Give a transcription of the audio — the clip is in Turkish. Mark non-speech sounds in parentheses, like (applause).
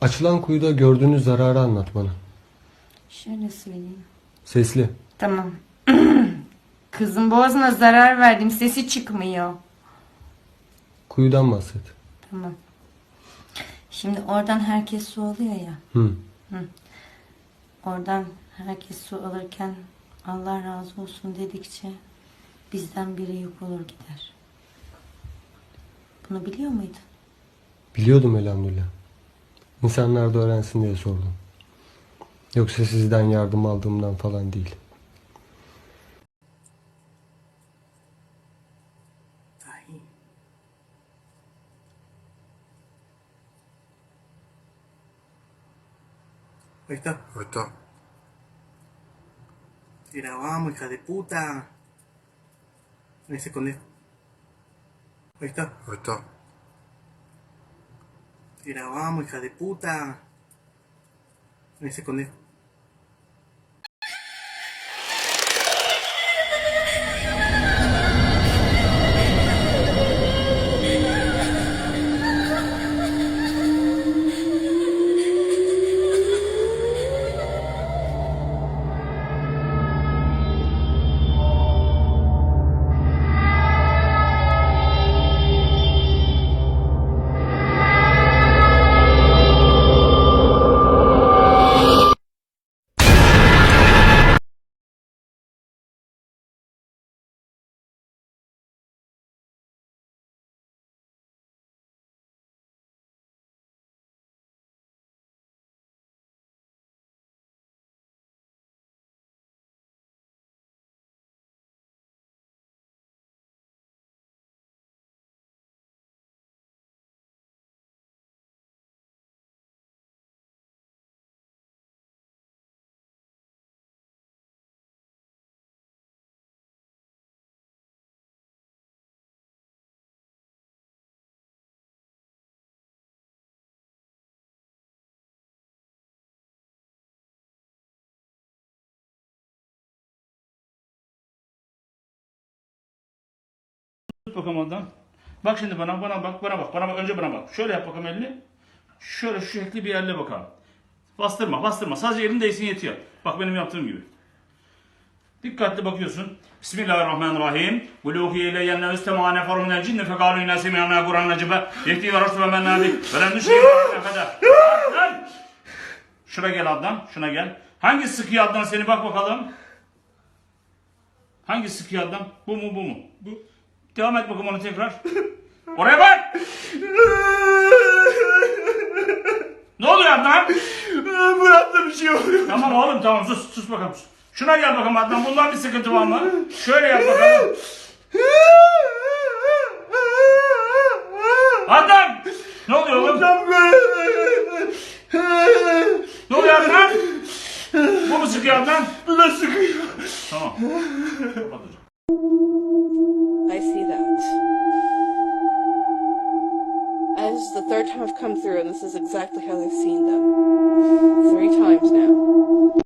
Açılan kuyuda gördüğünüz zararı anlat bana. Şöyle söyleyeyim. Sesli. Tamam. (clears throat) Kızın boğazına zarar verdim. Sesi çıkmıyor. Kuyudan bahset. Tamam. Şimdi oradan herkes su alıyor ya. Hı. Oradan herkes su alırken Allah razı olsun dedikçe bizden biri yok olur gider. Bunu biliyor muydun? Biliyordum elhamdülillah. İnsanlar da öğrensin diye sordum. Yoksa sizden yardım aldığımdan falan değil. Ahí. Ahí está. Ahí está. Te grabamos, hija de puta. Ahí se escondió. Ahí está. Ahí está. Te grabamos, hija de puta. Ahí se Tut bakalım oradan. Bak şimdi bana, bana bak, bana bak, bana bak. Önce bana bak. Şöyle yap bakalım elini. Şöyle şu şekli bir yerle bakalım. Bastırma, bastırma. Sadece elin değsin yetiyor. Bak benim yaptığım gibi. Dikkatli bakıyorsun. Bismillahirrahmanirrahim. Vuluhiye ile yenne üstema neferun el cinni fekalu inna semiyana Kur'an necibe. Yekti ve rasul ve men nabi. Ve! Şuna gel Adnan, şuna gel. Hangi sıkıyor Adnan seni bak bakalım. Hangi sıkıyor Adnan? Bu mu bu mu? Bu. Devam et bakalım onu tekrar. Oraya bak! ne oluyor Adnan? Buramda bir şey oluyor. Tamam oğlum tamam sus sus bakalım. Şuna gel bakalım Adnan. Bundan bir sıkıntı var mı? Şöyle yap bakalım. Adnan! Ne oluyor oğlum? Ne oluyor Adnan? Bu mu sıkıyor Adnan? Bu da sıkıyor. Tamam. Kapatacağım. This is the third time I've come through, and this is exactly how they've seen them. Three times now.